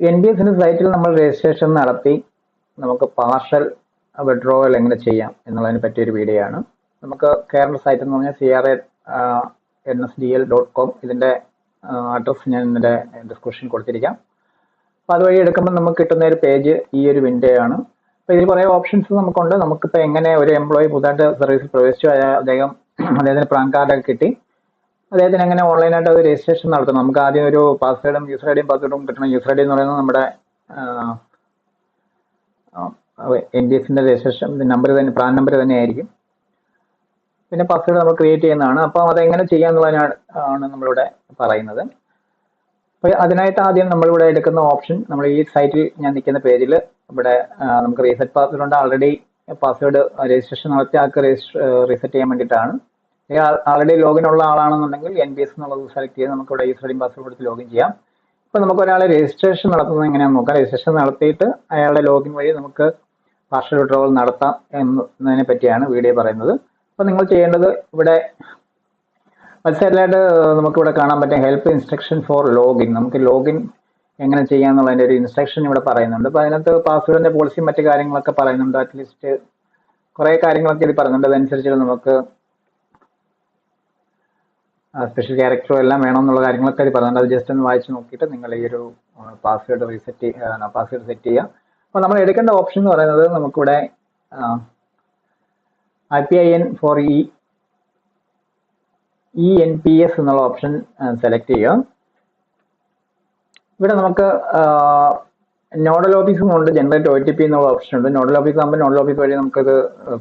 N B എസിന്റെ സൈറ്റിൽ നമ്മൾ രജിസ്ട്രേഷൻ നടത്തി. നമുക്ക് പാർഷൽ വിഡ്രോവൽ എങ്ങനെ ചെയ്യാം എന്നുള്ളതിനെ പറ്റിയൊരു വീഡിയോ ആണ്. നമുക്ക് കേരള സൈറ്റ് എന്ന് പറഞ്ഞാൽ C R A N S D L dot com ഇതിന്റെ അഡ്രസ്സ് ഞാൻ ഇതിന്റെ ഡിസ്ക്രിപ്ഷൻ കൊടുത്തിരിക്കാം. അപ്പോൾ അതുവഴി എടുക്കുമ്പോൾ നമുക്ക് കിട്ടുന്ന ഒരു പേജ് ഈ ഒരു വിൻഡോ ആണ്. അപ്പോൾ ഇതിൽ കുറേ ഓപ്ഷൻസ് നമുക്കുണ്ട്. നമുക്കിപ്പോൾ എങ്ങനെ ഒരു എംപ്ലോയി പുതുതായിട്ട് സർവീസിൽ പ്രവേശിച്ചു അദ്ദേഹം അദ്ദേഹത്തിന് പാൻ കാർഡൊക്കെ കിട്ടി. അദ്ദേഹത്തിന് എങ്ങനെ ഓൺലൈനായിട്ട് അത് രജിസ്ട്രേഷൻ നടത്തണം. നമുക്ക് ആദ്യം ഒരു പാസ്വേഡും യൂസർ ഐഡിയും പാസ്വേഡും കിട്ടണം. യൂസർ ഐഡി എന്ന് പറയുന്നത് നമ്മുടെ എൻ ഡി എഫിന്റെ രജിസ്ട്രേഷൻ നമ്പർ തന്നെ പ്രാൻ നമ്പർ തന്നെ ആയിരിക്കും. പിന്നെ പാസ്വേഡ് നമ്മൾ ക്രിയേറ്റ് ചെയ്യുന്നതാണ്. അപ്പോൾ അതെങ്ങനെ ചെയ്യാന്നുള്ളതിനാണ് ആണ് നമ്മളിവിടെ പറയുന്നത്. അപ്പോൾ അതിനായിട്ട് ആദ്യം നമ്മളിവിടെ എടുക്കുന്ന ഓപ്ഷൻ നമ്മൾ ഈ സൈറ്റിൽ ഞാൻ നിൽക്കുന്ന പേജിൽ ഇവിടെ നമുക്ക് റീസെറ്റ് പാസ്വേഡ് ഉണ്ട്. ആൾറെഡി പാസ്വേഡ് രജിസ്ട്രേഷൻ നടത്തി ആൾക്ക് റീസെറ്റ് ചെയ്യാൻ വേണ്ടിയിട്ടാണ്. ആൾറെഡി ലോഗിൻ ഉള്ള ആളാണെന്നുണ്ടെങ്കിൽ എൻ ബി എസ് എന്നുള്ളത് സെലക്ട് ചെയ്ത് നമുക്ക് ഇവിടെ യൂസർ ഐഡിയും പാസ്വേഡ് കൊടുത്ത് ലോഗിൻ ചെയ്യാം. ഇപ്പൊ നമുക്ക് ഒരാളെ രജിസ്ട്രേഷൻ നടത്തുന്നത് എങ്ങനെയാണെന്ന് നോക്കാം. രജിസ്ട്രേഷൻ നടത്തിയിട്ട് അയാളുടെ ലോഗിൻ വഴി നമുക്ക് പാർഷ്യൽ വിഡ്രോവൽ നടത്താം എന്നതിനെ പറ്റിയാണ് വീഡിയോ പറയുന്നത്. അപ്പൊ നിങ്ങൾ ചെയ്യേണ്ടത് ഇവിടെ മത്സരമായിട്ട് നമുക്ക് ഇവിടെ കാണാൻ പറ്റും ഹെൽപ്പ് ഇൻസ്ട്രക്ഷൻ ഫോർ ലോഗിൻ നമുക്ക് ലോഗിൻ എങ്ങനെ ചെയ്യാന്നുള്ളതിന്റെ ഒരു ഇൻസ്ട്രക്ഷൻ ഇവിടെ പറയുന്നുണ്ട്. അപ്പോൾ അതിനകത്ത് പാസ്വേഡിന്റെ പോളിസിയും മറ്റു കാര്യങ്ങളൊക്കെ പറയുന്നുണ്ട്. അറ്റ്ലീസ്റ്റ് കുറേ കാര്യങ്ങളൊക്കെ ഇത് പറയുന്നുണ്ട്. അതനുസരിച്ച് നമുക്ക് സ്പെഷ്യൽ ക്യാരക്ടറോ എല്ലാം വേണം എന്നുള്ള കാര്യങ്ങളൊക്കെ അത് പറഞ്ഞത് അത് ജസ്റ്റ് ഒന്ന് വായിച്ച് നോക്കിയിട്ട് നിങ്ങൾ ഈ ഒരു പാസ്വേഡ് റീസെറ്റ് പാസ്വേഡ് സെറ്റ് ചെയ്യുക. അപ്പോൾ നമ്മൾ എടുക്കേണ്ട ഓപ്ഷൻ എന്ന് പറയുന്നത് നമുക്കിവിടെ I P I N for E E N P S എന്നുള്ള ഓപ്ഷൻ സെലക്ട് ചെയ്യുക. ഇവിടെ നമുക്ക് നോഡൽ ഓഫീസും ഉണ്ട് ജനറേറ്റ് ഒ ടി പി എന്നുള്ള ഓപ്ഷൻ ഉണ്ട്. നോഡൽ ഓഫീസ് ആകുമ്പോൾ നോഡൽ ഓഫീസ് വഴി നമുക്കത്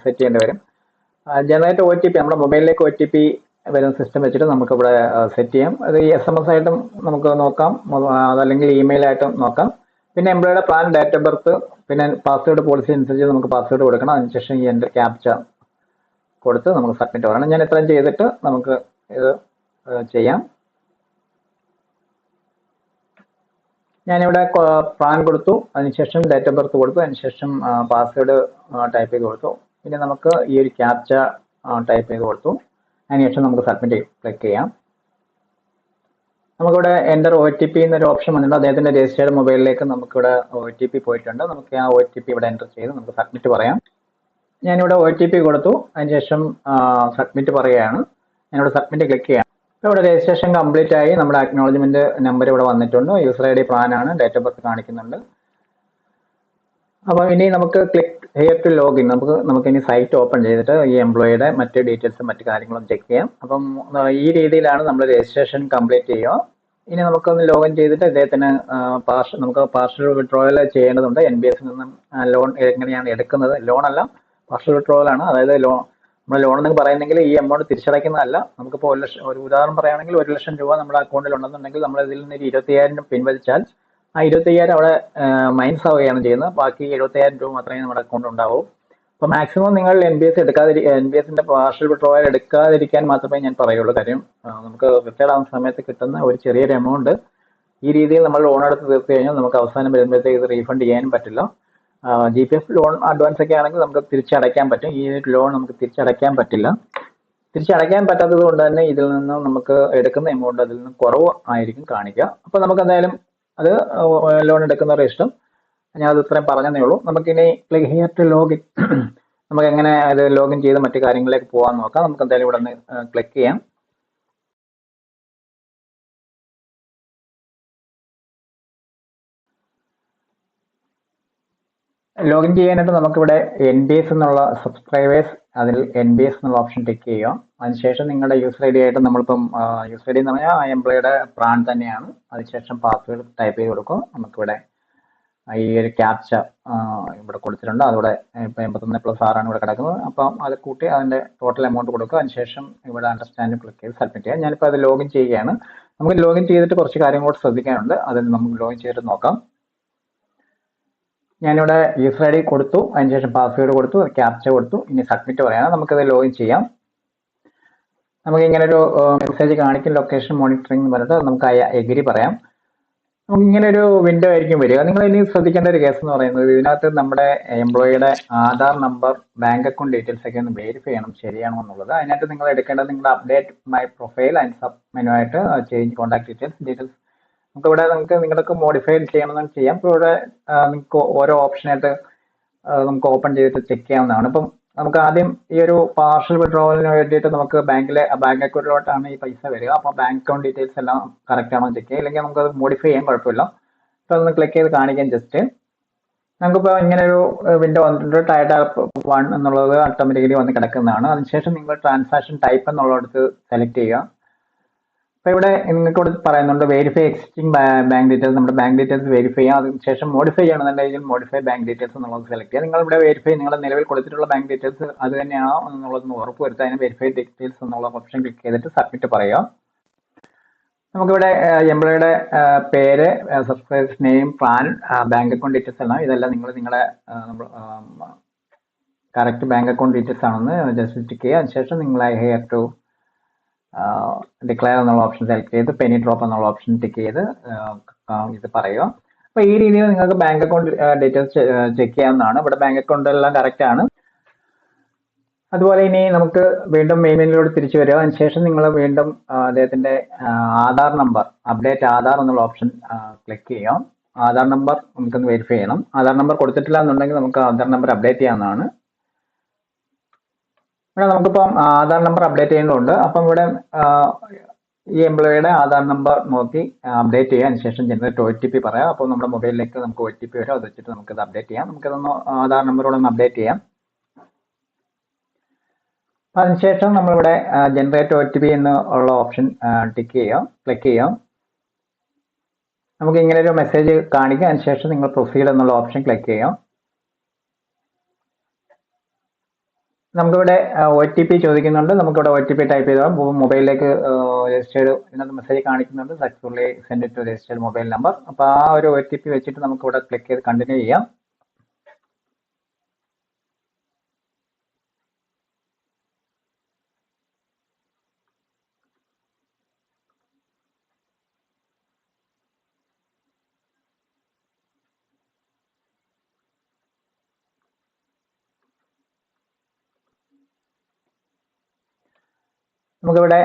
സെറ്റ് ചെയ്യേണ്ടി വരും. ജനറേറ്റ് ഒ ടി പി നമ്മുടെ മൊബൈലിലേക്ക് ഒ ടി പി വരുന്ന സിസ്റ്റം വെച്ചിട്ട് നമുക്ക് ഇവിടെ സെറ്റ് ചെയ്യാം. അത് ഈ എസ് എം എസ് ആയിട്ടും നമുക്ക് നോക്കാം. അതല്ലെങ്കിൽ ഇമെയിൽ ആയിട്ടും നോക്കാം. പിന്നെ എംപ്ലോയിയുടെ പ്ലാൻ ഡേറ്റ് ഓഫ് ബർത്ത് പിന്നെ പാസ്വേഡ് പോളിസി അനുസരിച്ച് നമുക്ക് പാസ്വേഡ് കൊടുക്കണം. അതിനുശേഷം ഈ എന്റെ ക്യാപ്ച കൊടുത്ത് നമുക്ക് സബ്മിറ്റ് പറയണം ഞാൻ ഇത്രയും ചെയ്തിട്ട് നമുക്ക് ഇത് ചെയ്യാം. ഞാനിവിടെ പ്ലാൻ കൊടുത്തു. അതിനുശേഷം ഡേറ്റ് ഓഫ് ബർത്ത് കൊടുത്തു. അതിനുശേഷം പാസ്വേഡ് ടൈപ്പ് ചെയ്ത് കൊടുത്തു. പിന്നെ നമുക്ക് ഈ ഒരു ക്യാപ്ച ടൈപ്പ് ചെയ്ത് കൊടുത്തു. അതിനുശേഷം നമുക്ക് സബ്മിറ്റ് ക്ലിക്ക് ചെയ്യാം. നമുക്കിവിടെ എന്റർ ഒ ടി പി എന്നൊരു ഓപ്ഷൻ വന്നിട്ടുണ്ട്. അദ്ദേഹത്തിന്റെ രജിസ്റ്റേർഡ് മൊബൈലിലേക്ക് നമുക്കിവിടെ ഒ ടി പി പോയിട്ടുണ്ട്. നമുക്ക് ആ ഒ ടി പി ഇവിടെ എന്റർ ചെയ്ത് നമുക്ക് സബ്മിറ്റ് പറയാം. ഞാനിവിടെ ഒ ടി പി കൊടുത്തു. അതിനുശേഷം സബ്മിറ്റ് പറയുകയാണ്. ഞാനിവിടെ സബ്മിറ്റ് ക്ലിക്ക് ചെയ്യാം. ഇപ്പോൾ ഇവിടെ രജിസ്ട്രേഷൻ കംപ്ലീറ്റ് ആയി. നമ്മുടെ അക്നോളജ്മെന്റ് നമ്പർ ഇവിടെ വന്നിട്ടുണ്ട്. യൂസർ ഐ ഡി പ്ലാനാണ് ഡേറ്റ് ഓഫ് ബർത്ത് കാണിക്കുന്നുണ്ട്. അപ്പോൾ ഇനി നമുക്ക് ക്ലിക്ക് ഹിയർ ടു ലോഗിൻ. നമുക്ക് നമുക്ക് ഇനി സൈറ്റ് ഓപ്പൺ ചെയ്തിട്ട് ഈ എംപ്ലോയിയുടെ മറ്റ് ഡീറ്റെയിൽസും മറ്റു കാര്യങ്ങളും ചെക്ക് ചെയ്യാം. അപ്പം ഈ രീതിയിലാണ് നമ്മൾ രജിസ്ട്രേഷൻ കംപ്ലീറ്റ് ചെയ്യുക. ഇനി നമുക്കൊന്ന് ലോഗിൻ ചെയ്തിട്ട് ഇദ്ദേഹത്തിന് പാർഷ നമുക്ക് പാർഷൽ വിഡ്രോവൽ ചെയ്യേണ്ടതുണ്ട്. എൻ ബി എസിൽ നിന്നും ലോൺ എങ്ങനെയാണ് എടുക്കുന്നത്? ലോൺ അല്ല പാർഷൽ വിഡ്രോവൽ ആണ്. അതായത് ലോൺ നമ്മൾ ലോൺ എന്ന് പറയുന്നെങ്കിൽ ഈ എമൗണ്ട് തിരിച്ചടയ്ക്കുന്നതല്ല. നമുക്കിപ്പോൾ ഒരു ലക്ഷം ഒരു ഉദാഹരണം പറയുകയാണെങ്കിൽ ഒരു ലക്ഷം രൂപ നമ്മുടെ അക്കൗണ്ടിൽ ഉണ്ടെന്നുണ്ടെങ്കിൽ നമ്മൾ ഇതിൽ നിന്ന് ഒരു ഇരുപത്തിയ്യായിരം പിൻവലിച്ചാൽ ആ ഇരുപത്തയ്യായിരം അവിടെ മൈനസ് ആവുകയാണ് ചെയ്യുന്നത്. ബാക്കി എഴുപത്തിയ്യായിരം രൂപ മാത്രമേ നമ്മുടെ അക്കൗണ്ട് ഉണ്ടാവൂ. അപ്പോൾ മാക്സിമം നിങ്ങൾ എൻ ബി എസ് എടുക്കാതിരി എൻ ബി എസിന്റെ പാർഷ്യൽ വിഡ്രോവൽ എടുക്കാതിരിക്കാൻ മാത്രമേ ഞാൻ പറയുള്ളൂ കാര്യം. നമുക്ക് റിട്ടയർഡ് ആവുന്ന സമയത്ത് കിട്ടുന്ന ഒരു ചെറിയൊരു എമൗണ്ട് ഈ രീതിയിൽ നമ്മൾ ലോൺ എടുത്ത് തീർത്ത് കഴിഞ്ഞാൽ നമുക്ക് അവസാനം വരുമ്പോഴത്തേക്ക് ഇത് റീഫണ്ട് ചെയ്യാനും പറ്റില്ല. G P F loan advance ഒക്കെ ആണെങ്കിൽ നമുക്ക് തിരിച്ചടയ്ക്കാൻ പറ്റും. ഈ ലോൺ നമുക്ക് തിരിച്ചടയ്ക്കാൻ പറ്റില്ല. തിരിച്ചടയ്ക്കാൻ പറ്റാത്തത് കൊണ്ട് തന്നെ ഇതിൽ നിന്ന് നമുക്ക് എടുക്കുന്ന എമൗണ്ട് അതിൽ നിന്ന് കുറവ് ആയിരിക്കും കാണിക്കുക. അപ്പോൾ നമുക്ക് എന്തായാലും അത് ലോൺ എടുക്കുന്നവരുടെ ഇഷ്ടം. ഞാൻ അത് ഇത്രയും പറഞ്ഞതേ ഉള്ളൂ. നമുക്കിനി ക്ലിക്ക് ഹിയർ ടു ലോഗിൻ നമുക്ക് എങ്ങനെ അത് ലോഗിൻ ചെയ്ത് മറ്റു കാര്യങ്ങളിലേക്ക് പോകാൻ നോക്കാം. നമുക്ക് എന്തായാലും ഇവിടെ നിന്ന് ക്ലിക്ക് ചെയ്യാം ലോഗിൻ ചെയ്യാനായിട്ട് നമുക്കിവിടെ എൻ ബി എസ് എന്നുള്ള സബ്സ്ക്രൈബേഴ്സ് അതിൽ എൻ ബി എസ് എന്നുള്ള ഓപ്ഷൻ ടിക്ക് ചെയ്യുക. അതിനുശേഷം നിങ്ങളുടെ യൂസർ ഐ ഡി ആയിട്ട് നമ്മളിപ്പം യൂസർ ഐ ഡി എന്ന് പറഞ്ഞാൽ ആ എംപ്ലോയിയുടെ പ്രാൺ തന്നെയാണ്. അതിനുശേഷം പാസ്വേഡ് ടൈപ്പ് ചെയ്ത് കൊടുക്കും. നമുക്കിവിടെ ഈ ഒരു ക്യാപ്ച ഇവിടെ കൊടുത്തിട്ടുണ്ട്. അതോടെ ഇപ്പം എൺപത്തൊന്ന് പ്ലസ് ആറാണ് ഇവിടെ കിടക്കുന്നത്. അപ്പം അത് കൂട്ടി അതിന്റെ ടോട്ടൽ എമൗണ്ട് കൊടുക്കുക. അതിനുശേഷം ഇവിടെ അണ്ടർസ്റ്റാൻഡ് ക്ലിക്ക് ചെയ്ത് സബ്മിറ്റ് ചെയ്യാം ഞാനിപ്പോൾ അത് ലോഗിൻ ചെയ്യുകയാണ്. നമുക്ക് ലോഗിൻ ചെയ്തിട്ട് കുറച്ച് കാര്യങ്ങൾ കൂടെ ശ്രദ്ധിക്കാനുണ്ട്. അതിൽ നമുക്ക് ലോഗിൻ ചെയ്തിട്ട് നോക്കാം. ഞാനിവിടെ യൂസർ ഐ ഡി കൊടുത്തു. അതിനുശേഷം പാസ്വേഡ് കൊടുത്തു ക്യാപ്ച കൊടുത്തു. ഇനി സബ്മിറ്റ് പറയാം. നമുക്കത് ലോഗിൻ ചെയ്യാം. നമുക്ക് ഇങ്ങനെ ഒരു മെസ്സേജ് കാണിക്കും. ലൊക്കേഷൻ മോണിറ്ററിംഗ് എന്ന് പറഞ്ഞിട്ട് നമുക്ക് എഗ്രി പറയാം. നമുക്ക് ഇങ്ങനെ ഒരു വിൻഡോ ആയിരിക്കും വരിക. നിങ്ങൾ ഇനി ശ്രദ്ധിക്കേണ്ട ഒരു കേസ് എന്ന് പറയുന്നത് ഇതിനകത്ത് നമ്മുടെ എംപ്ലോയിയുടെ Aadhaar number bank account details ഒക്കെ ഒന്ന് വെരിഫൈ ചെയ്യണം. ശരിയാണോ എന്നുള്ളത്. അതിനകത്ത് നിങ്ങൾ എടുക്കേണ്ടത് നിങ്ങളുടെ update my profile and sub menu ആയിട്ട് ചേഞ്ച് കോൺടാക്ട് ഡീറ്റെയിൽസ് ഡീറ്റെയിൽസ് നമുക്ക് ഇവിടെ നിങ്ങൾക്ക് നിങ്ങൾക്ക് മോഡിഫൈ ചെയ്യണമെന്ന് ചെയ്യാം. ഇപ്പോൾ ഇവിടെ നിങ്ങൾക്ക് ഓരോ ഓപ്ഷനായിട്ട് നമുക്ക് ഓപ്പൺ ചെയ്തിട്ട് ചെക്ക് ചെയ്യാവുന്നതാണ്. ഇപ്പം നമുക്ക് ആദ്യം ഈ ഒരു പാർഷ്യൽ വിഡ്രോവലിന് വേണ്ടിയിട്ട് നമുക്ക് ബാങ്കിലെ ബാങ്ക് അക്കൗണ്ടിലോട്ടാണ് ഈ പൈസ വരിക. അപ്പോൾ ബാങ്ക് അക്കൗണ്ട് ഡീറ്റെയിൽസ് എല്ലാം കറക്റ്റ് ആണോ ചെക്ക് ചെയ്യുക. ഇല്ലെങ്കിൽ നമുക്ക് അത് മോഡിഫൈ ചെയ്യാൻ കുഴപ്പമില്ല. അപ്പോൾ അതൊന്ന് ക്ലിക്ക് ചെയ്ത് കാണിക്കാം ജസ്റ്റ് നമുക്കിപ്പോൾ ഇങ്ങനെ ഒരു വിൻഡോ വന്നിട്ടുണ്ട്. ആപ്പ് വൺ എന്നുള്ളത് ഓട്ടോമാറ്റിക്കലി വന്ന് കിടക്കുന്നതാണ്. അതിനുശേഷം നിങ്ങൾ ട്രാൻസാക്ഷൻ ടൈപ്പ് എന്നുള്ളടത്ത് സെലക്ട് ചെയ്യുക. അപ്പോൾ ഇവിടെ നിങ്ങൾക്ക് ഇവിടെ പറയുന്നുണ്ട് വെരിഫൈ എക്സിസ്റ്റിംഗ് ബാങ്ക് ഡീറ്റെയിൽസ് നമ്മുടെ ബാങ്ക് ഡീറ്റെയിൽസ് വെരിഫൈ ചെയ്യാം. അതിനുശേഷം മോഡിഫൈ ചെയ്യണമെന്നുണ്ടെങ്കിൽ മോഡിഫൈ ബാങ്ക് ഡീറ്റെയിൽസ് എന്നുള്ളത് സെലക്ട് ചെയ്യുക നിങ്ങൾ ഇവിടെ വെരിഫൈ നിങ്ങളുടെ നിലവിൽ കൊടുത്തിട്ടുള്ള ബാങ്ക് ഡീറ്റെയിൽസ് അത് തന്നെയാണോ എന്നുള്ളതെന്ന് ഉറപ്പ് വരുത്തുക. അതിന് വെരിഫൈ ഡീറ്റെയിൽസ് എന്നുള്ള ഓപ്ഷൻ ക്ലിക്ക് ചെയ്തിട്ട് സബ്മിറ്റ് പറയുക. നമുക്കിവിടെ എംപ്ലോയിയുടെ പേര് subscribers name PRAN bank account details എല്ലാം. ഇതെല്ലാം നിങ്ങൾ നിങ്ങളുടെ കറക്റ്റ് ബാങ്ക് അക്കൗണ്ട് ഡീറ്റെയിൽസ് ആണെന്ന് ജസ്റ്റ് ടിക്ക് ചെയ്യുക. അതിനുശേഷം നിങ്ങൾ ഐ ഹെയർ ടു ഡിക്ലെയർ എന്നുള്ള ഓപ്ഷൻ സെലക്ട് ചെയ്ത് പെനി ഡ്രോപ്പ് എന്നുള്ള ഓപ്ഷൻ ടിക്ക് ചെയ്ത് ഇത് പറയുക. അപ്പൊ ഈ രീതിയിൽ നിങ്ങൾക്ക് ബാങ്ക് അക്കൗണ്ട് ഡീറ്റെയിൽസ് ചെക്ക് ചെയ്യാവുന്നതാണ്. ഇവിടെ ബാങ്ക് അക്കൗണ്ട് എല്ലാം കറക്റ്റ് ആണ്. അതുപോലെ ഇനി നമുക്ക് വീണ്ടും മെയിൻ മെയിനിലൂടെ തിരിച്ചു വരിക. അതിനുശേഷം നിങ്ങൾ വീണ്ടും അദ്ദേഹത്തിന്റെ ആധാർ നമ്പർ അപ്ഡേറ്റ് ആധാർ എന്നുള്ള ഓപ്ഷൻ ക്ലിക്ക് ചെയ്യാം ആധാർ നമ്പർ നമുക്കൊന്ന് വെരിഫൈ ചെയ്യണം. ആധാർ നമ്പർ കൊടുത്തിട്ടില്ല എന്നുണ്ടെങ്കിൽ നമുക്ക് ആധാർ നമ്പർ അപ്ഡേറ്റ് ചെയ്യാവുന്നതാണ്. ഇവിടെ നമുക്കിപ്പം ആധാർ നമ്പർ അപ്ഡേറ്റ് ചെയ്യേണ്ടതുണ്ട് അപ്പം ഇവിടെ ഈ എംപ്ലോയിയുടെ ആധാർ നമ്പർ നോക്കി അപ്ഡേറ്റ് ചെയ്യാൻ ശേഷം ജനറേറ്റ് ഒ ടി പി പറയാം. അപ്പോൾ നമ്മുടെ മൊബൈലിലേക്ക് നമുക്ക് ഒ ടി പി വരും. അത് വെച്ചിട്ട് നമുക്കത് അപ്ഡേറ്റ് ചെയ്യാം. നമുക്കതൊന്ന് ആധാർ നമ്പറോടെ ഒന്ന് അപ്ഡേറ്റ് ചെയ്യാം. അതിനുശേഷം നമ്മളിവിടെ ജനറേറ്റ് ഒ ടി പി എന്ന് ഉള്ള ഓപ്ഷൻ ടിക്ക് ചെയ്യാം. ക്ലിക്ക് ചെയ്യാം. നമുക്ക് ഇങ്ങനെ ഒരു മെസ്സേജ് കാണിക്കാം. അതിനുശേഷം നിങ്ങൾ പ്രൊസീഡ് എന്നുള്ള ഓപ്ഷൻ ക്ലിക്ക് ചെയ്യാം. നമുക്കിവിടെ ഒ ടി പി ചോദിക്കുന്നുണ്ട്. നമുക്കിവിടെ ഒ ടി പി ടൈപ്പ് ചെയ്താൽ മൊബൈലിലേക്ക് രജിസ്റ്റേർഡ് ഇതിനകത്ത് മെസ്സേജ് കാണിക്കുന്നുണ്ട്. Successfully send to registered mobile number അപ്പോൾ ആ ഒരു ഒ ടി പി വെച്ചിട്ട് നമുക്കിവിടെ ക്ലിക്ക് ചെയ്ത് കണ്ടിന്യൂ ചെയ്യാം. നമുക്കിവിടെ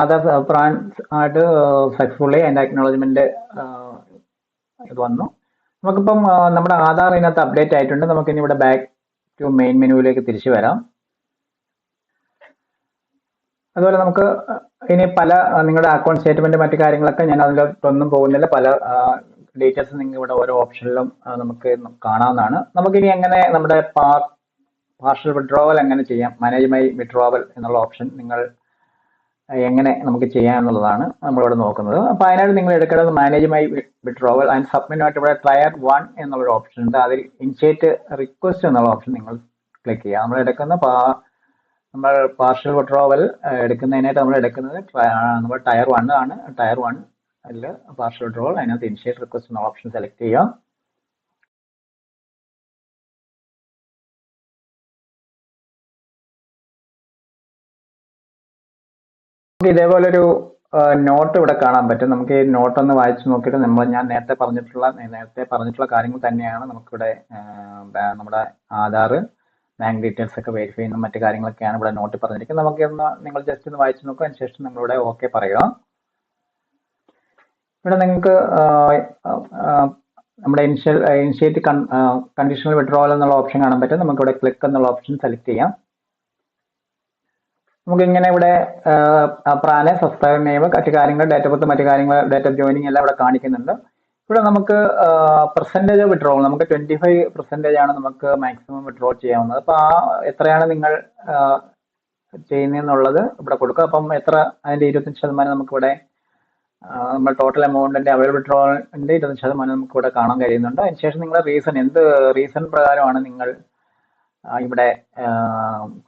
ആധാർ ബ്രാൻഡ് ആയിട്ട് സക്സസ്ഫുള്ളി അതിന്റെ അക്നോളജ്മെന്റ് ഇത് വന്നു. നമുക്കിപ്പം നമ്മുടെ ആധാർ ഇതിനകത്ത് അപ്ഡേറ്റ് ആയിട്ടുണ്ട്. നമുക്ക് ഇനി ഇവിടെ ബാക്ക് ടു മെയിൻ മെനുവിലേക്ക് തിരിച്ചു വരാം. അതുപോലെ നമുക്ക് ഇനി പല നിങ്ങളുടെ അക്കൗണ്ട് സ്റ്റേറ്റ്മെന്റ് മറ്റു കാര്യങ്ങളൊക്കെ ഞാൻ അതിലൊന്നും പോകുന്നില്ല. പല ഡീറ്റെയിൽസ് നിങ്ങൾ ഇവിടെ ഓരോ ഓപ്ഷനിലും നമുക്ക് കാണാവുന്നതാണ്. നമുക്കിനി എങ്ങനെ നമ്മുടെ പാർഷ്യൽ വിഡ്രോവൽ എങ്ങനെ ചെയ്യാം? മാനേജ് മൈ വിഡ്രോവൽ എന്നുള്ള ഓപ്ഷൻ നിങ്ങൾ എങ്ങനെ നമുക്ക് ചെയ്യാം എന്നുള്ളതാണ് നമ്മളിവിടെ നോക്കുന്നത്. അപ്പോൾ അതിനായിട്ട് നിങ്ങൾ എടുക്കേണ്ടത് മാനേജ് മൈ വിഡ്രോവൽ ആൻഡ് സബ്മിനായിട്ട് ഇവിടെ ട്രയർ വൺ എന്നുള്ളൊരു ഓപ്ഷൻ ഉണ്ട്. അതിൽ ഇനിഷ്യേറ്റ് റിക്വസ്റ്റ് എന്നുള്ള ഓപ്ഷൻ നിങ്ങൾ ക്ലിക്ക് ചെയ്യുക. നമ്മൾ എടുക്കുന്ന പാ നമ്മൾ പാർഷ്യൽ വിഡ്രോവൽ എടുക്കുന്നതിനായിട്ട് നമ്മൾ എടുക്കുന്നത് നമ്മൾ ടയർ വൺ ആണ്. ടയർ വൺ അതിൽ പാർഷ്യൽ വിഡ്രോവൽ അതിനകത്ത് ഇനിഷ്യേറ്റ് റിക്വസ്റ്റ് എന്നുള്ള ഓപ്ഷൻ സെലക്ട് ചെയ്യുക. ഇതേപോലൊരു നോട്ട് ഇവിടെ കാണാൻ പറ്റും. നമുക്ക് ഈ നോട്ട് ഒന്ന് വായിച്ചു നോക്കിയിട്ട് നമ്മൾ ഞാൻ നേരത്തെ പറഞ്ഞിട്ടുള്ള നേരത്തെ പറഞ്ഞിട്ടുള്ള കാര്യങ്ങൾ തന്നെയാണ് നമുക്കിവിടെ നമ്മുടെ ആധാർ ബാങ്ക് ഡീറ്റെയിൽസ് ഒക്കെ വെരിഫൈ ചെയ്യുന്ന മറ്റു കാര്യങ്ങളൊക്കെയാണ് ഇവിടെ നോട്ട് പറഞ്ഞിരിക്കുന്നത്. നമുക്ക് ഒന്ന് നിങ്ങൾ ജസ്റ്റ് ഒന്ന് വായിച്ചു നോക്കുക. അതിനുശേഷം നിങ്ങളിവിടെ ഓക്കെ പറയുക. ഇവിടെ നിങ്ങൾക്ക് നമ്മുടെ ഇനിഷ്യൽ ഇനിഷ്യേറ്റ് കണ്ടീഷണൽ വിഡ്രോവൽ എന്നുള്ള ഓപ്ഷൻ കാണാൻ പറ്റും. നമുക്കിവിടെ ക്ലിക്ക് എന്നുള്ള ഓപ്ഷൻ സെലക്ട് ചെയ്യാം. നമുക്ക് ഇങ്ങനെ ഇവിടെ പ്രാനെ സബ്സ്ക്രൈബർ നെയിം മറ്റു കാര്യങ്ങൾ ഡേറ്റ് ഓഫ് ബർത്ത് മറ്റു കാര്യങ്ങൾ ഡേറ്റ് ഓഫ് ജോയിനിങ് എല്ലാം ഇവിടെ കാണിക്കുന്നുണ്ട്. ഇവിടെ നമുക്ക് പെർസെന്റേജ് വിഡ്രോൾ നമുക്ക് ട്വന്റി ഫൈവ് പെർസെന്റേജ് ആണ് നമുക്ക് മാക്സിമം വിഡ്രോൾ ചെയ്യാവുന്നത്. അപ്പോൾ ആ എത്രയാണ് നിങ്ങൾ ചെയ്യുന്നതെന്നുള്ളത് ഇവിടെ കൊടുക്കുക. അപ്പം എത്ര അതിന്റെ ഇരുപത്തഞ്ച് ശതമാനം നമുക്കിവിടെ നമ്മൾ ടോട്ടൽ എമൗണ്ടിന്റെ അവൈലബിൾ വിഡ്രോളിന്റെ ഇരുപത്തഞ്ച് ശതമാനം നമുക്കിവിടെ കാണാൻ കഴിയുന്നുണ്ട്. അതിനുശേഷം നിങ്ങളുടെ റീസൺ എന്ത് റീസൺ പ്രകാരമാണ് നിങ്ങൾ ഇവിടെ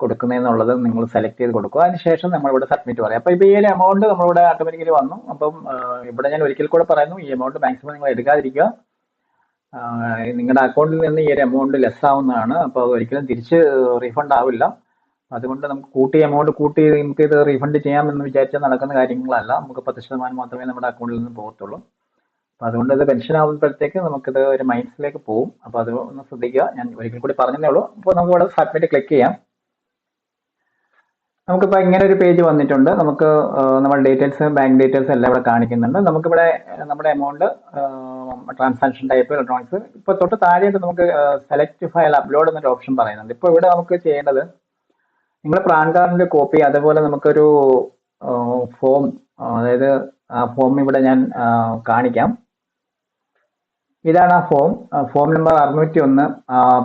കൊടുക്കുന്നതെന്നുള്ളത് നിങ്ങൾ സെലക്ട് ചെയ്ത് കൊടുക്കുക അതിനുശേഷം നമ്മൾ ഇവിടെ സബ്മിറ്റ് പറയാം. അപ്പോൾ ഇപ്പോൾ ഈ ഒരു എമൗണ്ട് നമ്മളിവിടെ ഓട്ടോമാറ്റിക്കലി വന്നു. അപ്പം ഇവിടെ ഞാൻ ഒരിക്കൽ കൂടെ പറയുന്നു ഈ എമൗണ്ട് മാക്സിമം നിങ്ങൾ എടുക്കാതിരിക്കുക. നിങ്ങളുടെ അക്കൗണ്ടിൽ നിന്ന് ഈ ഒരു എമൗണ്ട് ലെസ് ആവുന്നതാണ് അപ്പോൾ ഒരിക്കലും തിരിച്ച് റീഫണ്ട് ആവില്ല. അതുകൊണ്ട് നമുക്ക് കൂട്ടി എമൗണ്ട് കൂട്ടി നമുക്ക് ഇത് റീഫണ്ട് ചെയ്യാമെന്ന് വിചാരിച്ചാൽ നടക്കുന്ന കാര്യങ്ങളല്ല. നമുക്ക് പത്ത് ശതമാനം മാത്രമേ നമ്മുടെ അക്കൗണ്ടിൽ നിന്ന് പോകത്തുള്ളൂ. അതുകൊണ്ട് അത് പെൻഷൻ ആവുമ്പോഴത്തേക്ക് നമുക്കിത് ഒരു മൈൻഡ്സിലേക്ക് പോകും അപ്പോൾ അത് ഒന്ന് ശ്രദ്ധിക്കുക. ഞാൻ ഒരിക്കൽ കൂടി പറഞ്ഞതേ ഉള്ളൂ. അപ്പോൾ നമുക്ക് ഇവിടെ സബ്മിറ്റ് ക്ലിക്ക് ചെയ്യാം. നമുക്കിപ്പോൾ ഇങ്ങനെ ഒരു പേജ് വന്നിട്ടുണ്ട്. നമുക്ക് നമ്മുടെ ഡീറ്റെയിൽസ് ബാങ്ക് ഡീറ്റെയിൽസ് എല്ലാം ഇവിടെ കാണിക്കുന്നുണ്ട്. നമുക്കിവിടെ നമ്മുടെ എമൗണ്ട് ട്രാൻസാക്ഷൻ ടൈപ്പ് ഇലക്ട്രോണിക്സ് ഇപ്പോൾ തൊട്ട് താഴെയായിട്ട് നമുക്ക് സെലക്ട് ഫയൽ അപ്ലോഡ് എന്നൊരു ഓപ്ഷൻ പറയുന്നുണ്ട്. ഇപ്പോൾ ഇവിടെ നമുക്ക് ചെയ്യേണ്ടത് നിങ്ങളുടെ പാൻ കാർഡിന്റെ കോപ്പി അതുപോലെ നമുക്കൊരു ഫോം അതായത് ആ ഫോം ഇവിടെ ഞാൻ കാണിക്കാം. ഇതാണ് ആ ഫോം. ഫോം നമ്പർ അറുന്നൂറ്റി ഒന്ന്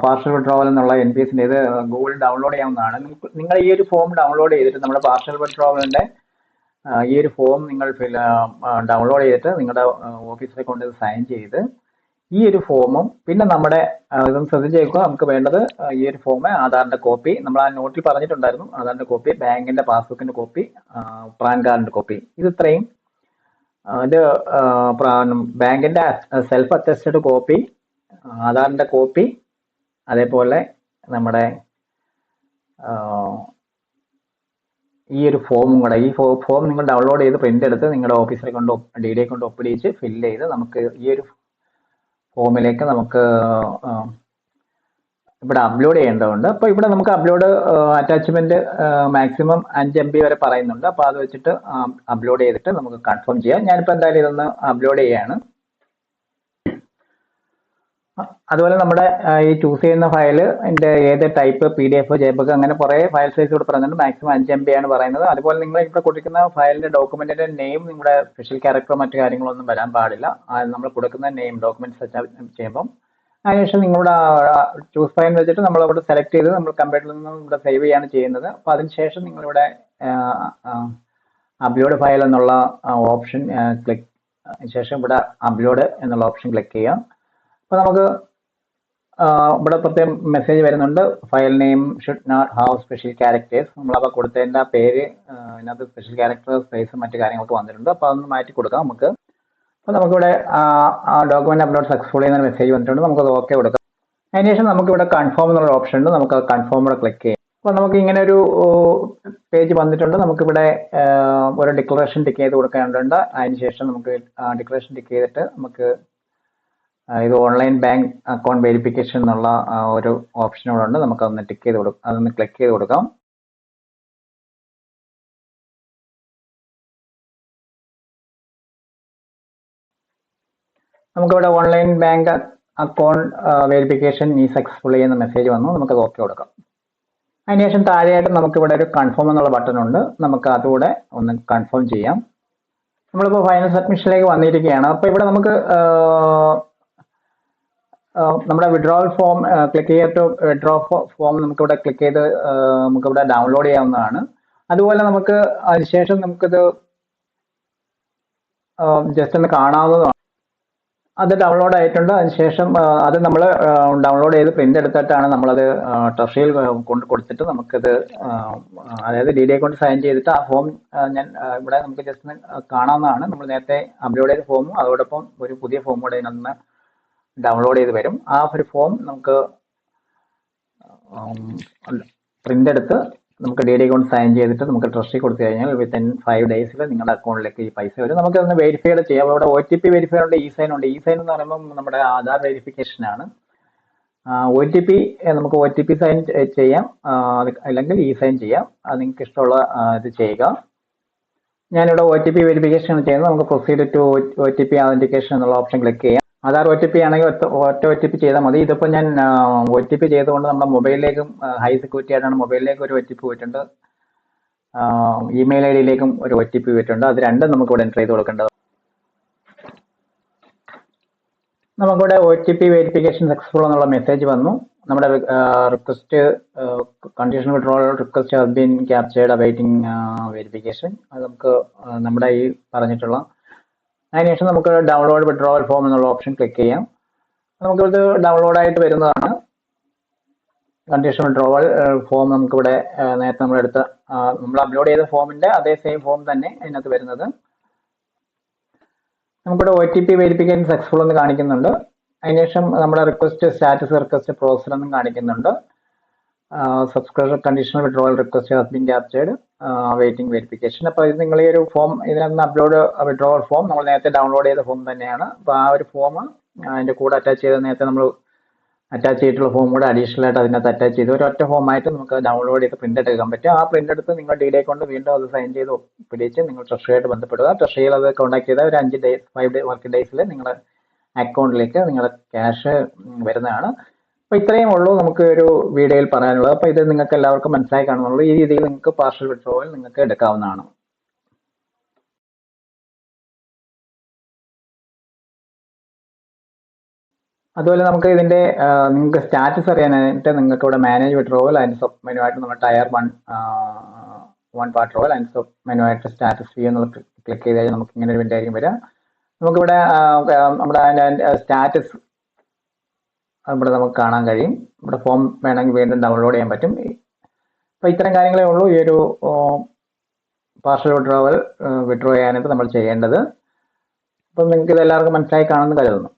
പാർഷ്യൽ വിഡ്രോവൽ എന്നുള്ള എൻ പി എസിന്റെ ഇത് ഗൂഗിൾ ഡൗൺലോഡ് ചെയ്യാവുന്നതാണ്. നിങ്ങൾ ഈ ഒരു ഫോം ഡൗൺലോഡ് ചെയ്തിട്ട് നമ്മുടെ പാർഷ്യൽ വിഡ്രോവലിന്റെ ഈ ഒരു ഫോം നിങ്ങൾ ഡൗൺലോഡ് ചെയ്തിട്ട് നിങ്ങളുടെ ഓഫീസിലെ കൊണ്ട് സൈൻ ചെയ്ത് ഈ ഒരു ഫോമും പിന്നെ നമ്മുടെ ഇതും ശ്രദ്ധിച്ചേക്കുക നമുക്ക് വേണ്ടത് ഈ ഒരു ഫോം ആധാറിന്റെ കോപ്പി നമ്മൾ ആ നോട്ടിൽ പറഞ്ഞിട്ടുണ്ടായിരുന്നു ആധാറിന്റെ കോപ്പി ബാങ്കിന്റെ പാസ്ബുക്കിന്റെ കോപ്പി പാൻ കാർഡിന്റെ കോപ്പി ഇത് ഇത്രയും. ഇത് ബാങ്കിന്റെ സെൽഫ് അറ്റസ്റ്റഡ് കോപ്പി ആധാറിന്റെ കോപ്പി അതേപോലെ നമ്മുടെ ഈ ഒരു ഫോമും കൂടെ ഈ ഫോം നിങ്ങൾ ഡൗൺലോഡ് ചെയ്ത് പ്രിന്റ് എടുത്ത് നിങ്ങളുടെ ഓഫീസറെ കൊണ്ട് ഡി ഡി കൊണ്ട് ഒപ്പിടിച്ച് ഫില്ല് ചെയ്ത് നമുക്ക് ഈ ഒരു ഫോമിലേക്ക് നമുക്ക് ഇവിടെ അപ്ലോഡ് ചെയ്യേണ്ടതുണ്ട്. അപ്പോൾ ഇവിടെ നമുക്ക് അപ്ലോഡ് അറ്റാച്ച്മെന്റ് മാക്സിമം അഞ്ച് എം ബി വരെ പറയുന്നുണ്ട്. അപ്പോൾ അത് വെച്ചിട്ട് അപ്ലോഡ് ചെയ്തിട്ട് നമുക്ക് കൺഫേം ചെയ്യാം. ഞാനിപ്പോൾ എന്തായാലും ഇതൊന്ന് അപ്ലോഡ് ചെയ്യാണ്. അതുപോലെ നമ്മുടെ ഈ ചൂസ് ചെയ്യുന്ന ഫയൽ എന്റെ ഏത് ടൈപ്പ് പി ഡി എഫ് ജെബഗ് അങ്ങനെ കുറേ ഫയൽ സൈസ് ഇവിടെ പറയുന്നുണ്ട്. മാക്സിമം അഞ്ച് എം ബി ആണ് പറയുന്നത്. അതുപോലെ നിങ്ങൾ ഇവിടെ കൊടുക്കുന്ന ഫയലിന്റെ ഡോക്യുമെന്റിന്റെ നെയിം നിങ്ങളുടെ സ്പെഷ്യൽ ക്യാരക്ടറോ മറ്റു കാര്യങ്ങളൊന്നും വരാൻ പാടില്ല. നമ്മൾ കൊടുക്കുന്ന നെയിം ഡോക്യുമെന്റ് ചെയ്യുമ്പം അതിനുശേഷം നിങ്ങളുടെ ചൂസ് ഫയൽ വെച്ചിട്ട് നമ്മൾ അവിടെ സെലക്ട് ചെയ്ത് നമ്മൾ കമ്പ്യൂട്ടറിൽ നിന്ന് ഇവിടെ സേവ് ചെയ്യാണ് ചെയ്യുന്നത്. അപ്പോൾ അതിനുശേഷം നിങ്ങളിവിടെ അപ്ലോഡ് ഫയൽ എന്നുള്ള ഓപ്ഷൻ ക്ലിക്ക് ശേഷം ഇവിടെ അപ്ലോഡ് എന്നുള്ള ഓപ്ഷൻ ക്ലിക്ക് ചെയ്യാം. അപ്പോൾ നമുക്ക് ഇവിടെ പ്രത്യേകം മെസ്സേജ് വരുന്നുണ്ട്. File name should not have special characters നമ്മളപ്പോൾ കൊടുത്തതിന്റെ പേര് അതിനകത്ത് സ്പെഷ്യൽ ക്യാരക്ടേഴ്സ് സ്പേസ് മറ്റു കാര്യങ്ങളൊക്കെ വന്നിട്ടുണ്ട്. അപ്പോൾ അതൊന്ന് മാറ്റി കൊടുക്കാം നമുക്ക്. അപ്പോൾ നമുക്കിവിടെ ഡോക്യുമെന്റ് അപ്ലോഡ് സക്സസ്ഫുൾ എന്നൊരു മെസ്സേജ് വന്നിട്ടുണ്ട്. നമുക്കത് ഓക്കെ കൊടുക്കാം. അതിനുശേഷം നമുക്കിവിടെ കൺഫേം എന്നുള്ള ഓപ്ഷൻ ഉണ്ട്. നമുക്ക് കൺഫേം ഇവിടെ ക്ലിക്ക് ചെയ്യാം. അപ്പോൾ നമുക്ക് ഇങ്ങനെ ഒരു പേജ് വന്നിട്ടുണ്ട്. നമുക്കിവിടെ ഒരു ഡിക്ലറേഷൻ ടിക്ക് ചെയ്ത് കൊടുക്കേണ്ടതുണ്ട് അതിനുശേഷം നമുക്ക് ഡിക്ലറേഷൻ ടിക്ക് ചെയ്തിട്ട് നമുക്ക് ഇത് ഓൺലൈൻ ബാങ്ക് അക്കൗണ്ട് വെരിഫിക്കേഷൻ എന്നുള്ള ഒരു ഓപ്ഷൻ ഇവിടെ ഉണ്ട്. നമുക്ക് അതൊന്ന് ടിക്ക് ചെയ്ത് കൊടുക്കാം അതൊന്ന് ക്ലിക്ക് ചെയ്ത് കൊടുക്കാം. നമുക്കിവിടെ ഓൺലൈൻ ബാങ്ക് അക്കൗണ്ട് വെരിഫിക്കേഷൻ ഈ സക്സസ്ഫുൾ എന്ന മെസ്സേജ് വന്നു. നമുക്ക് ഓക്കെ കൊടുക്കാം. അതിനുശേഷം താഴെയായിട്ട് നമുക്കിവിടെ ഒരു കൺഫേം എന്നുള്ള ബട്ടൺ ഉണ്ട്. നമുക്ക് അതുകൂടെ ഒന്ന് കൺഫേം ചെയ്യാം. നമ്മളിപ്പോൾ ഫൈനൽ സബ്മിഷനിലേക്ക് വന്നിരിക്കുകയാണ്. അപ്പോൾ ഇവിടെ നമുക്ക് നമ്മുടെ വിഡ്രോവൽ ഫോം ക്ലിക്ക് ചെയ്തിട്ട് വിഡ്രോ ഫോം നമുക്കിവിടെ ക്ലിക്ക് ചെയ്ത് നമുക്കിവിടെ ഡൗൺലോഡ് ചെയ്യാവുന്നതാണ്. അതുപോലെ നമുക്ക് അതിനുശേഷം നമുക്കിത് ജസ്റ്റ് ഒന്ന് കാണാവുന്നതാണ്. അത് ഡൗൺലോഡ് ആയിട്ടുണ്ട്. അതിനുശേഷം അത് നമ്മൾ ഡൗൺലോഡ് ചെയ്ത് പ്രിന്റ് എടുത്തിട്ടാണ് നമ്മളത് ട്രഷറിയിൽ കൊണ്ട് കൊടുത്തിട്ട് നമുക്കത് അതായത് ഡി ഡി കൊണ്ട് സൈൻ ചെയ്തിട്ട് ആ ഫോം ഞാൻ ഇവിടെ നമുക്ക് ജസ്റ്റ് കാണാവുന്നതാണ്. നമ്മൾ നേരത്തെ അപ്ലോഡ് ചെയ്ത ഫോമും അതോടൊപ്പം ഒരു പുതിയ ഫോം കൂടെ ഇതിനൊന്ന് ഡൗൺലോഡ് ചെയ്ത് വരും. ആ ഒരു ഫോം നമുക്ക് പ്രിന്റ് എടുത്ത് നമുക്ക് ഡി ഡി അക്കൗണ്ട് സൈൻ ചെയ്തിട്ട് നമുക്ക് ട്രസ്റ്റി കൊടുത്തു കഴിഞ്ഞാൽ വിത്തിൻ ഫൈവ് ഡേയ്സിൽ നിങ്ങളുടെ അക്കൗണ്ടിലേക്ക് ഈ പൈസ വരും. നമുക്ക് ഒന്ന് വെരിഫൈ ചെയ്യാം. അവിടെ ഒ ടി പി വെരിഫൈ ഉണ്ട് ഇ സൈൻ ഉണ്ട്. ഈ സൈൻ എന്ന് പറയുമ്പോൾ നമ്മുടെ ആധാർ വെരിഫിക്കേഷൻ ആണ്. ഒ ടി പി നമുക്ക് ഒ ടി പി സൈൻ ചെയ്യാം. അല്ലെങ്കിൽ ഇ സൈൻ ചെയ്യാം. അത് നിങ്ങൾക്ക് ഇഷ്ടമുള്ള ഇത് ചെയ്യുക. ഞാനിവിടെ ഒ ടി പി വെരിഫിക്കേഷൻ ചെയ്യുന്നത്. നമുക്ക് proceed to O T P authentication എന്നുള്ള ഓപ്ഷൻ ക്ലിക്ക് ചെയ്യാം. ആധാർ ഒ ടി പി ആണെങ്കിൽ ഒറ്റ ഒ ടി പി ചെയ്താൽ മതി. ഇതിപ്പോൾ ഞാൻ ഒ ടി പി ചെയ്തുകൊണ്ട് നമ്മുടെ മൊബൈലിലേക്കും ഹൈ സെക്യൂരിറ്റി ആയിട്ടാണ് മൊബൈലിലേക്ക് ഒരു ഒ ടി പി പോയിട്ടുണ്ട്. ഇമെയിൽ ഐ ഡിയിലേക്കും ഒരു ഒ ടി പി പോയിട്ടുണ്ട്. അത് രണ്ടും നമുക്ക് ഇവിടെ എന്റർ ചെയ്ത് കൊടുക്കേണ്ടത് നമുക്കിവിടെ O T P verification successful എന്നുള്ള മെസ്സേജ് വന്നു. നമ്മുടെ request condition withdrawal request has been captured awaiting verification അത് നമുക്ക് നമ്മുടെ ഈ പറഞ്ഞിട്ടുള്ള അതിനുശേഷം നമുക്ക് ഡൗൺലോഡ് വിഡ്രോവൽ ഫോം എന്നുള്ള ഓപ്ഷൻ ക്ലിക്ക് ചെയ്യാം. നമുക്കിത് ഡൗൺലോഡ് ആയിട്ട് വരുന്നതാണ്. കണ്ടീഷൻ വിഡ്രോവൽ ഫോം നമുക്കിവിടെ നേരത്തെ നമ്മൾ എടുത്ത നമ്മൾ അപ്ലോഡ് ചെയ്ത ഫോമിന്റെ അതേ സെയിം ഫോം തന്നെ അതിനകത്ത് വരുന്നത്. നമുക്കിവിടെ O T P verification successful എന്ന് കാണിക്കുന്നുണ്ട്. അതിനുശേഷം നമ്മുടെ റിക്വസ്റ്റ് സ്റ്റാറ്റസ് റിക്വസ്റ്റ് പ്രോസസ് എന്നും കാണിക്കുന്നുണ്ട്. Subscriber conditional withdrawal request has been waiting verification അപ്പോൾ ഇത് നിങ്ങൾ ഈ ഒരു ഫോം ഇതിനകത്ത് അപ്ലോഡ് വിഡ്രോവൽ ഫോം നമ്മൾ നേരത്തെ ഡൗൺലോഡ് ചെയ്ത ഫോം തന്നെയാണ്. അപ്പോൾ ആ ഒരു ഫോം അതിന്റെ കൂടെ അറ്റാച്ച് ചെയ്ത നേരത്തെ നമ്മൾ അറ്റാച്ച് ചെയ്തിട്ടുള്ള ഫോം കൂടെ അഡീഷണൽ ആയിട്ട് അതിനകത്ത് അറ്റാച്ച് ചെയ്ത്. ഒരു ഒറ്റ ഫോമായിട്ട് നമുക്ക് ഡൗൺലോഡ് ചെയ്ത് പ്രിന്റ് എടുക്കാൻ പറ്റും. ആ പ്രിന്റ് എടുത്ത് നിങ്ങൾ ഡി ഡി കൊണ്ട് വീണ്ടും അത് സൈൻ ചെയ്ത് പിടിച്ച് നിങ്ങൾ ട്രഷറിയായിട്ട് ബന്ധപ്പെടുക. ട്രഷറിയിൽ അത് കോൺടാക്ട് ചെയ്താൽ ഒരു അഞ്ച് ഡേയ്സ് ഫൈവ് ഡേ വർക്കിംഗ് ഡേയ്സിൽ നിങ്ങളുടെ അക്കൗണ്ടിലേക്ക് നിങ്ങളുടെ ക്യാഷ് വരുന്നതാണ്. അപ്പോൾ ഇത്രയും ഉള്ളൂ നമുക്ക് ഒരു വീഡിയോയിൽ പറയാനുള്ളത്. അപ്പോൾ ഇത് നിങ്ങൾക്ക് എല്ലാവർക്കും മനസ്സിലായി കാണുന്നുള്ളൂ. ഈ രീതിയിൽ നിങ്ങൾക്ക് പാർഷ്യൽ വിഡ്രോവൽ നിങ്ങൾക്ക് എടുക്കാവുന്നതാണ്. അതുപോലെ നമുക്ക് ഇതിന്റെ നിങ്ങൾക്ക് സ്റ്റാറ്റസ് അറിയാനായിട്ട് നിങ്ങൾക്ക് ഇവിടെ മാനേജ് വിഡ്രോവൽ അതിന്റെ സബ് മെനു ആയിട്ട് നമ്മൾ ടയർ വൺ വൺ പാർട്ട് റോവൽ അതിന്റെ സബ് മെനു ആയിട്ട് സ്റ്റാറ്റസ് വ്യൂ എന്നുള്ള ക്ലിക്ക് ചെയ്ത് കഴിഞ്ഞാൽ നമുക്ക് ഇങ്ങനെ ഒരു വിൻഡോ ആയിരിക്കും വരിക. നമുക്കിവിടെ നമ്മുടെ സ്റ്റാറ്റസ് ഇവിടെ നമുക്ക് കാണാൻ കഴിയും. ഇവിടെ ഫോം വേണമെങ്കിൽ വീണ്ടും ഡൗൺലോഡ് ചെയ്യാൻ പറ്റും. അപ്പോൾ ഇത്തരം കാര്യങ്ങളേ ഉള്ളൂ. ഈ ഒരു പാർഷൽ വിഡ്രോവൽ വിഡ്രോ ചെയ്യാനായിട്ട് നമ്മൾ ചെയ്യേണ്ടത്. അപ്പം നിങ്ങൾക്ക് ഇത് എല്ലാവർക്കും മനസ്സിലായി കാണുമെന്ന് കരുതുന്നു.